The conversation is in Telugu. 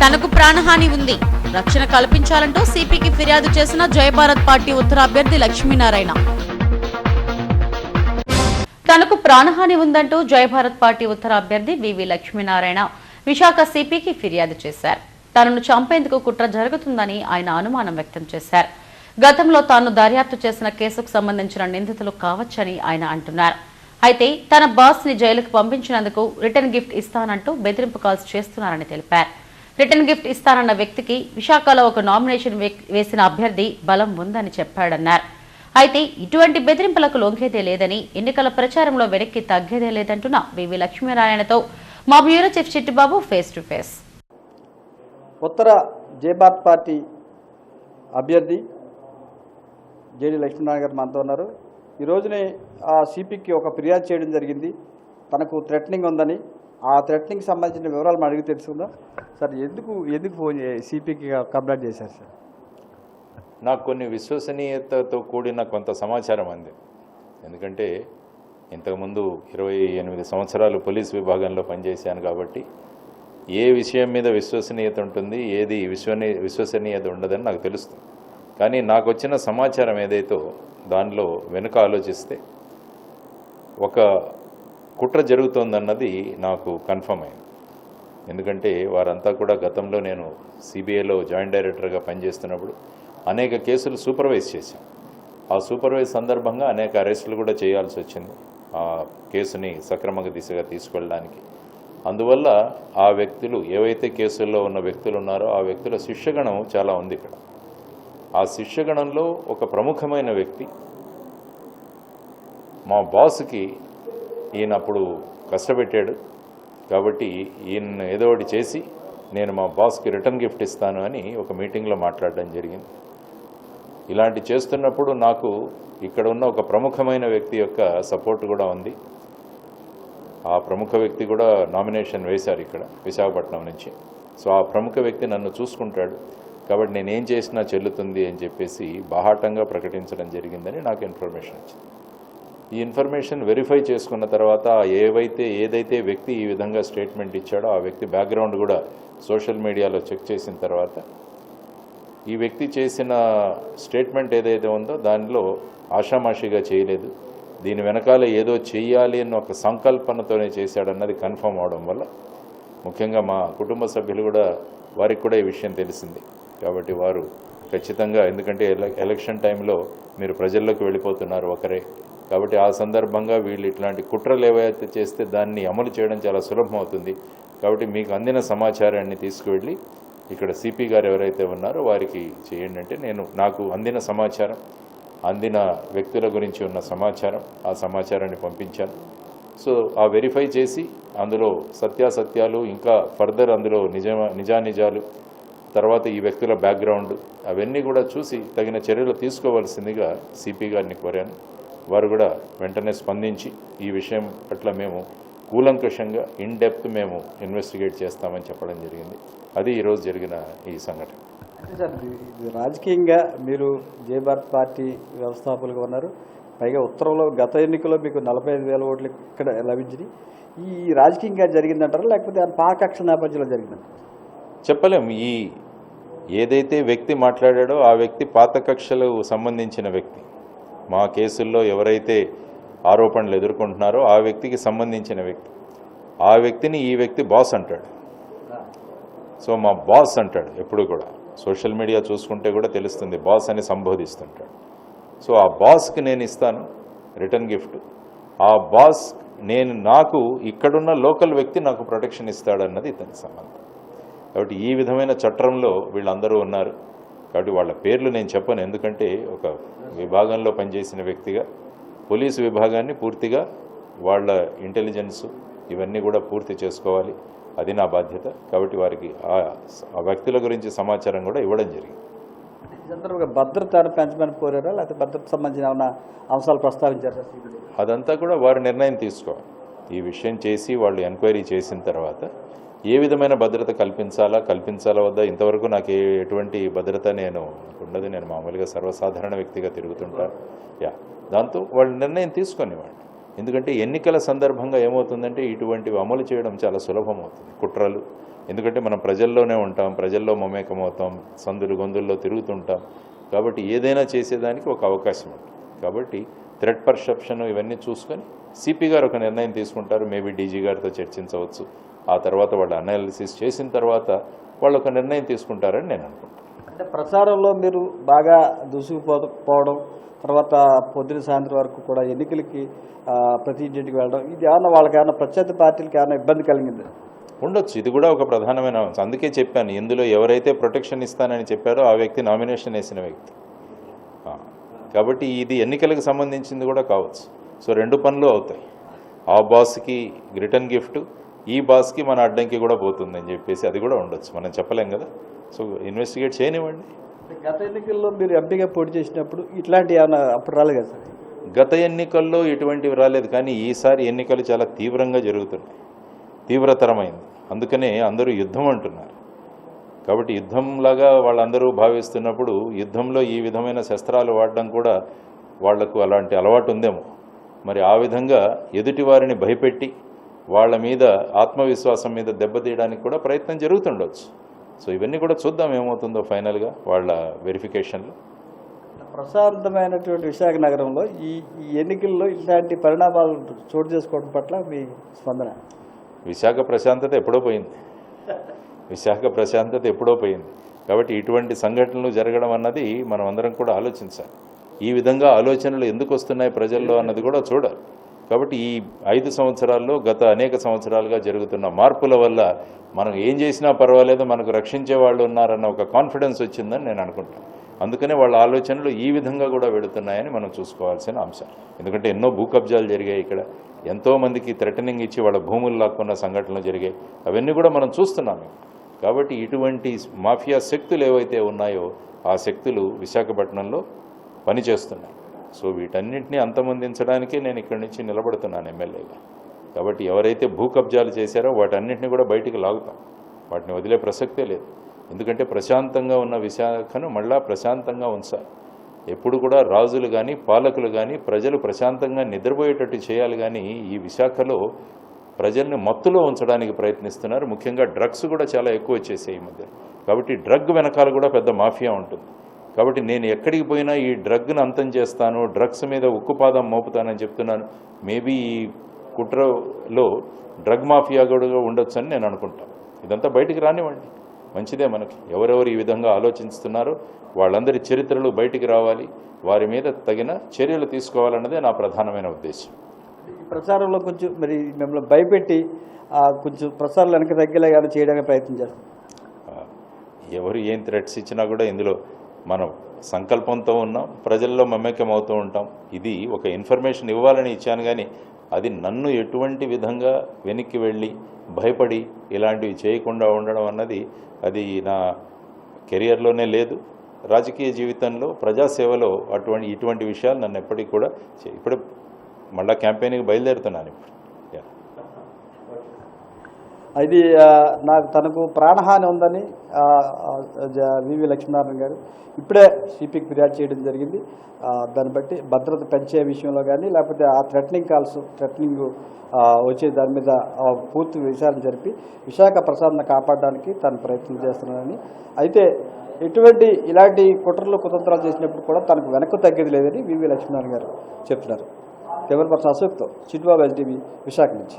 తనకు ప్రాణహాని ఉంది. రక్షణ కల్పించాలంటూ సిపికి ఫిర్యాదు చేసిన జయభారత్ పార్టీ ఉత్తర అభ్యర్థి లక్ష్మీనారాయణ. తనకు ప్రాణహాని ఉందంటూ జయభారత్ పార్టీ ఉత్తర అభ్యర్థి వివి లక్ష్మీనారాయణ విశాఖ సిపికి ఫిర్యాదు చేశారు. తనను చంపేందుకు కుట్ర జరుగుతుందని ఆయన అనుమానం వ్యక్తం చేశారు. గతంలో తాను దర్యాప్తు చేసిన కేసుకు సంబంధించిన నిందితులు కావచ్చని ఆయన అంటున్నారు. అయితే తన బాస్ని జైలుకు పంపించినందుకు రిటర్న్ గిఫ్ట్ ఇస్తానంటూ బెదిరింపు కాల్స్ చేస్తున్నారని తెలిపారు. రిటర్న్ గిఫ్ట్ ఇస్తానన్న వ్యక్తికి విశాఖలో ఒక నామినేషన్ వే- వేసిన అభ్యర్థి బలం ఉందని చెప్పాడన్నారు. అయితే ఇటువంటి బెదిరింపులకు లొంగేదే లేదని ఎన్నికల ప్రచారంలో వెనక్కి తగ్గేదే లేదంటున్న వివి లక్ష్మీనారాయణతో మా bureau chief Chittibabu face to face. Uttara జేబాత్ party అభ్యర్థి జేడి లక్ష్మీనారాయణ గారు మనతో ఉన్నారు. ఈ రోజునే ఆ సిపికి ఒక ఫిర్యాదు చేయడం జరిగింది. తనకు థ్రెటనింగ్ ఉందని ఆ థ్రెటనింగ్ సంబంధించిన వివరాలు మనం అడిగి తెలుసుకుందాం. సార్ ఎందుకు ఎందుకు ఫోన్ సిపికి కంప్లైంట్ చేశారు సార్? నాకు కొన్ని విశ్వసనీయతతో కూడిన కొంత సమాచారం అంది. ఎందుకంటే ఇంతకుముందు ఇరవై ఎనిమిది సంవత్సరాలు పోలీస్ విభాగంలో పనిచేశాను కాబట్టి ఏ విషయం మీద విశ్వసనీయత ఉంటుంది ఏది విశ్వనీ విశ్వసనీయత ఉండదని నాకు తెలుస్తుంది కానీ నాకు వచ్చిన సమాచారం ఏదైతే దానిలో వెనుక ఆలోచిస్తే ఒక కుట్ర జరుగుతోందన్నది నాకు కన్ఫర్మ్ అయింది. ఎందుకంటే వారంతా కూడా గతంలో నేను సిబిఐలో జాయింట్ డైరెక్టర్గా పనిచేస్తున్నప్పుడు అనేక కేసులు సూపర్వైజ్ చేశాం ఆ సూపర్వైజ్ సందర్భంగా అనేక అరెస్టులు కూడా చేయాల్సి వచ్చింది ఆ కేసుని సక్రమంగా దిశగా తీసుకెళ్ళడానికి. అందువల్ల ఆ వ్యక్తులు ఏవైతే కేసుల్లో ఉన్న వ్యక్తులు ఉన్నారో ఆ వ్యక్తుల శిష్యగణం చాలా ఉంది ఇక్కడ. ఆ శిష్యగణంలో ఒక ప్రముఖమైన వ్యక్తి మా బాస్కి ఈయన అప్పుడు కష్టపెట్టాడు. కాబట్టి ఈయన ఏదో ఒకటి చేసి నేను మా బాస్కి రిటర్న్ గిఫ్ట్ ఇస్తాను అని ఒక మీటింగ్లో మాట్లాడడం జరిగింది. ఇలాంటి చేస్తున్నప్పుడు నాకు ఇక్కడ ఉన్న ఒక ప్రముఖమైన వ్యక్తి యొక్క సపోర్ట్ కూడా ఉంది. ఆ ప్రముఖ వ్యక్తి కూడా నామినేషన్ వేశారు ఇక్కడ విశాఖపట్నం నుంచి. సో ఆ ప్రముఖ వ్యక్తి నన్ను చూసుకుంటాడు. కాబట్టి నేను ఏం చేసినా చెల్లుతుంది అని చెప్పేసి బాహాటంగా ప్రకటించడం జరిగిందని నాకు ఇన్ఫర్మేషన్ వచ్చింది. ఈ ఇన్ఫర్మేషన్ వెరిఫై చేసుకున్న తర్వాత ఏవైతే ఏదైతే వ్యక్తి ఈ విధంగా స్టేట్మెంట్ ఇచ్చాడో ఆ వ్యక్తి బ్యాక్గ్రౌండ్ కూడా సోషల్ మీడియాలో చెక్ చేసిన తర్వాత ఈ వ్యక్తి చేసిన స్టేట్మెంట్ ఏదైతే ఉందో దానిలో ఆషామాషిగా చేయలేదు. దీని వెనకాల ఏదో చేయాలి అన్న ఒక సంకల్పనతోనే చేశాడన్నది కన్ఫర్మ్ అవడం వల్ల ముఖ్యంగా మా కుటుంబ సభ్యులు కూడా వారికి కూడా ఈ విషయం తెలిసింది. కాబట్టి వారు ఖచ్చితంగా ఎందుకంటే ఎలక్షన్ టైంలో మీరు ప్రజల్లోకి వెళ్ళిపోతున్నారు ఒకరే. కాబట్టి ఆ సందర్భంగా వీళ్ళు ఇట్లాంటి కుట్రలు ఏవైతే చేస్తే దాన్ని అమలు చేయడం చాలా సులభం అవుతుంది. కాబట్టి మీకు అందిన సమాచారాన్ని తీసుకువెళ్ళి ఇక్కడ సిపి గారు ఎవరైతే ఉన్నారో వారికి చేయండి అంటే నేను నాకు అందిన సమాచారం అందిన వ్యక్తుల గురించి ఉన్న సమాచారం ఆ సమాచారాన్ని పంపించాను. సో ఆ వెరిఫై చేసి అందులో సత్యాసత్యాలు ఇంకా ఫర్దర్ అందులో నిజ నిజానిజాలు తర్వాత ఈ వ్యక్తుల బ్యాక్గ్రౌండ్ అవన్నీ కూడా చూసి తగిన చర్యలు తీసుకోవాల్సిందిగా సిపి గారిని కోరాను. వారు కూడా వెంటనే స్పందించి ఈ విషయం పట్ల మేము కూలంకషంగా ఇన్ డెప్త్ మేము ఇన్వెస్టిగేట్ చేస్తామని చెప్పడం జరిగింది. అది ఈరోజు జరిగిన ఈ సంఘటన. సార్ రాజకీయంగా మీరు జయభారత్ పార్టీ వ్యవస్థాపకులుగా ఉన్నారు. పైగా ఉత్తరంలో గత ఎన్నికల్లో మీకు నలభై ఐదు వేల ఓట్లు ఇక్కడ లభించినాయి. ఈ రాజకీయంగా జరిగిందంటారా? లేకపోతే పాకక్ష నేపథ్యంలో జరిగిందంటారా? చెప్పలేం. ఈ ఏదైతే వ్యక్తి మాట్లాడాడో ఆ వ్యక్తి పాత కక్షలు సంబంధించిన వ్యక్తి. మా కేసుల్లో ఎవరైతే ఆరోపణలు ఎదుర్కొంటున్నారో ఆ వ్యక్తికి సంబంధించిన వ్యక్తి. ఆ వ్యక్తిని ఈ వ్యక్తి బాస్ అంటాడు. సో మా బాస్ అంటాడు ఎప్పుడు కూడా. సోషల్ మీడియా చూసుకుంటే కూడా తెలుస్తుంది బాస్ అని సంబోధిస్తుంటాడు. సో ఆ బాస్కి నేను ఇస్తాను రిటర్న్ గిఫ్ట్. ఆ బాస్ నేను నాకు ఇక్కడున్న లోకల్ వ్యక్తి నాకు ప్రొటెక్షన్ ఇస్తాడన్నది ఇతని సంబంధం. కాబట్టి ఈ విధమైన చట్టంలో వీళ్ళందరూ ఉన్నారు. కాబట్టి వాళ్ళ పేర్లు నేను చెప్పను. ఎందుకంటే ఒక విభాగంలో పనిచేసిన వ్యక్తిగా పోలీసు విభాగాన్ని పూర్తిగా వాళ్ళ ఇంటెలిజెన్స్ ఇవన్నీ కూడా పూర్తి చేసుకోవాలి. అది నా బాధ్యత. కాబట్టి వారికి ఆ వ్యక్తుల గురించి సమాచారం కూడా ఇవ్వడం జరిగింది. సందర్భంగా భద్రతను పెంచమని కోరారా? లేకపోతే భద్రత సంబంధించిన ఏమైనా అంశాలు ప్రస్తావించారా? అదంతా కూడా వారు నిర్ణయం తీసుకోవాలి. ఈ విషయం చేసి వాళ్ళు ఎంక్వైరీ చేసిన తర్వాత ఏ విధమైన భద్రత కల్పించాలా? కల్పించాలా వద్దా? ఇంతవరకు నాకు ఎటువంటి భద్రత నేను ఉండదు. నేను మామూలుగా సర్వసాధారణ వ్యక్తిగా తిరుగుతుంటాను యా. దాంతో వాళ్ళు నిర్ణయం తీసుకొని ఎందుకంటే ఎన్నికల సందర్భంగా ఏమవుతుందంటే ఇటువంటివి అమలు చేయడం చాలా సులభం అవుతుంది కుట్రలు. ఎందుకంటే మనం ప్రజల్లోనే ఉంటాం. ప్రజల్లో మమేకం అవుతాం సందులు గొంతుల్లో తిరుగుతుంటాం. కాబట్టి ఏదైనా చేసేదానికి ఒక అవకాశం ఉంటుంది. కాబట్టి థ్రెడ్ పర్సెప్షన్ ఇవన్నీ చూసుకొని సిపి గారు ఒక నిర్ణయం తీసుకుంటారు. మేబీ డీజీ గారితో చర్చించవచ్చు. ఆ తర్వాత వాళ్ళ అనాలిసిస్ చేసిన తర్వాత వాళ్ళు ఒక నిర్ణయం తీసుకుంటారని నేను అనుకుంటాను అంటే ప్రచారంలో మీరు బాగా దూసుకుపోవడం తర్వాత పొద్దున సాయంత్రం వరకు కూడా ఎన్నికలకి ప్రతి ఇంటికి వెళ్ళడం ఇది ఏమన్నా వాళ్ళకి ఏమన్నా ప్రత్యర్థి పార్టీలకి ఏమైనా ఇబ్బంది కలిగింది? ఉండొచ్చు. ఇది కూడా ఒక ప్రధానమైన అంశం. అందుకే చెప్పాను ఇందులో ఎవరైతే ప్రొటెక్షన్ ఇస్తానని చెప్పారో ఆ వ్యక్తి నామినేషన్ వేసిన వ్యక్తి. కాబట్టి ఇది ఎన్నికలకు సంబంధించింది కూడా కావచ్చు. సో రెండు పనులు అవుతాయి. ఆ బాస్కి రిటర్న్ గిఫ్ట్ ఈ బాస్కి మన అడ్డంకి కూడా పోతుందని చెప్పేసి అది కూడా ఉండొచ్చు. మనం చెప్పలేం కదా. సో ఇన్వెస్టిగేట్ చేయనివ్వండి. గత ఎన్నికల్లో మీరు ఎంపీగా పోటీ చేసినప్పుడు ఇట్లాంటి ఏమైనా అప్పుడు రాలేదు కదా సార్? గత ఎన్నికల్లో ఇటువంటివి రాలేదు. కానీ ఈసారి ఎన్నికలు చాలా తీవ్రంగా జరుగుతున్నాయి. తీవ్రతరమైంది. అందుకనే అందరూ యుద్ధం అంటున్నారు. కాబట్టి యుద్ధంలాగా వాళ్ళందరూ భావిస్తున్నప్పుడు యుద్ధంలో ఈ విధమైన శస్త్రాలు వాడడం కూడా వాళ్ళకు అలాంటి అలవాటు ఉందేమో. మరి ఆ విధంగా ఎదుటి వారిని భయపెట్టి వాళ్ళ మీద ఆత్మవిశ్వాసం మీద దెబ్బతీయడానికి కూడా ప్రయత్నం జరుగుతుండొచ్చు. సో ఇవన్నీ కూడా చూద్దాం ఏమవుతుందో ఫైనల్గా వాళ్ళ వెరిఫికేషన్లో. ప్రశాంతమైనటువంటి విశాఖ నగరంలో ఈ ఈ ఎన్నికల్లో ఇలాంటి పరిణామాలు చోటు చేసుకోవడం పట్ల మీ స్పందన? విశాఖ ప్రశాంతత ఎప్పుడో పోయింది. విశాఖ ప్రశాంతత ఎప్పుడో పోయింది. కాబట్టి ఇటువంటి సంఘటనలు జరగడం అన్నది మనం అందరం కూడా ఆలోచించాలి. ఈ విధంగా ఆలోచనలు ఎందుకు వస్తున్నాయి ప్రజల్లో అన్నది కూడా చూడాలి. కాబట్టి ఈ ఐదు సంవత్సరాల్లో గత అనేక సంవత్సరాలుగా జరుగుతున్న మార్పుల వల్ల మనం ఏం చేసినా పర్వాలేదు మనకు రక్షించే వాళ్ళు ఉన్నారన్న ఒక కాన్ఫిడెన్స్ వచ్చిందని నేను అనుకుంటాను అందుకనే వాళ్ళ ఆలోచనలు ఈ విధంగా కూడా వెళుతున్నాయని మనం చూసుకోవాల్సిన అంశం ఎందుకంటే ఎన్నో భూ కబ్జాలు జరిగాయి ఇక్కడ. ఎంతోమందికి థ్రెటనింగ్ ఇచ్చి వాళ్ళ భూములు లాక్కున్న సంఘటనలు జరిగాయి. అవన్నీ కూడా మనం చూస్తున్నాము కాబట్టి ఇటువంటి మాఫియా శక్తులు ఏవైతే ఉన్నాయో ఆ శక్తులు విశాఖపట్నంలో పనిచేస్తున్నాయి. సో వీటన్నింటినీ అంతమొందించడానికే నేను ఇక్కడి నుంచి నిలబడుతున్నాను ఎమ్మెల్యేగా. కాబట్టి ఎవరైతే భూ కబ్జాలు చేశారో వాటన్నింటినీ కూడా బయటికి లాగుతాం. వాటిని వదిలే ప్రసక్తే లేదు. ఎందుకంటే ప్రశాంతంగా ఉన్న విశాఖను మళ్ళా ప్రశాంతంగా ఉంచాలి. ఎప్పుడు కూడా రాజులు కానీ పాలకులు కానీ ప్రజలు ప్రశాంతంగా నిద్రపోయేటట్టు చేయాలి కానీ ఈ విశాఖలో ప్రజల్ని మత్తులో ఉంచడానికి ప్రయత్నిస్తున్నారు. ముఖ్యంగా డ్రగ్స్ కూడా చాలా ఎక్కువ వచ్చేసాయి ఈ మధ్య. కాబట్టి డ్రగ్ వెనకాల కూడా పెద్ద మాఫియా ఉంటుంది. కాబట్టి నేను ఎక్కడికి పోయినా ఈ డ్రగ్ను అంతం చేస్తాను డ్రగ్స్ మీద ఉక్కుపాదం మోపుతానని చెప్తున్నాను. మేబీ ఈ కుట్రలో డ్రగ్ మాఫియా కూడా ఉండొచ్చు అని నేను అనుకుంటాను ఇదంతా బయటికి రానివ్వండి. మంచిదే మనకి. ఎవరెవరు ఈ విధంగా ఆలోచిస్తున్నారో వాళ్ళందరి చరిత్రలు బయటికి రావాలి. వారి మీద తగిన చర్యలు తీసుకోవాలన్నదే నా ప్రధానమైన ఉద్దేశం. ప్రచారంలో కొంచెం మరి మిమ్మల్ని భయపెట్టి కొంచెం ప్రచారాలు వెనక తగ్గేలా ఏమైనా చేయడానికి ప్రయత్నం చేస్తాం. ఎవరు ఏం థ్రెట్స్ ఇచ్చినా కూడా ఇందులో మనం సంకల్పంతో ఉన్నాం ప్రజల్లో మమేకం అవుతూ ఉంటాం. ఇది ఒక ఇన్ఫర్మేషన్ ఇవ్వాలని ఇచ్చాను కానీ అది నన్ను ఎటువంటి విధంగా వెనక్కి వెళ్ళి భయపడి ఇలాంటివి చేయకుండా ఉండడం అన్నది అది నా కెరియర్లోనే లేదు. రాజకీయ జీవితంలో ప్రజాసేవలో అటువంటి ఇటువంటి విషయాలు నన్ను ఎప్పటికీ కూడా ఇప్పుడు మళ్ళా క్యాంపెయిన్కి బయలుదేరుతున్నాను ఇప్పుడు. ఇది అది నాకు తనకు ప్రాణహాని ఉందని వివి లక్ష్మీనారాయణ గారు ఇప్పుడే సిపికి ఫిర్యాదు చేయడం జరిగింది. దాన్ని బట్టి భద్రత పెంచే విషయంలో కానీ లేకపోతే ఆ థ్రెటనింగ్ కాల్స్ థ్రెటనింగ్ వచ్చే దాని మీద పూర్తి విచారణ జరిపి విశాఖ ప్రసాదన కాపాడడానికి తను ప్రయత్నం చేస్తున్నానని అయితే ఎటువంటి ఇలాంటి కుట్రలు కుతంత్రాలు చేసినప్పుడు కూడా తనకు వెనక్కు తగ్గేది లేదని వివి లక్ష్మీనారాయణ గారు చెప్తున్నారు. కెమెరా పర్సన్ అశోక్తో చిట్బాబు ఎస్టీవీ విశాఖ నుంచి.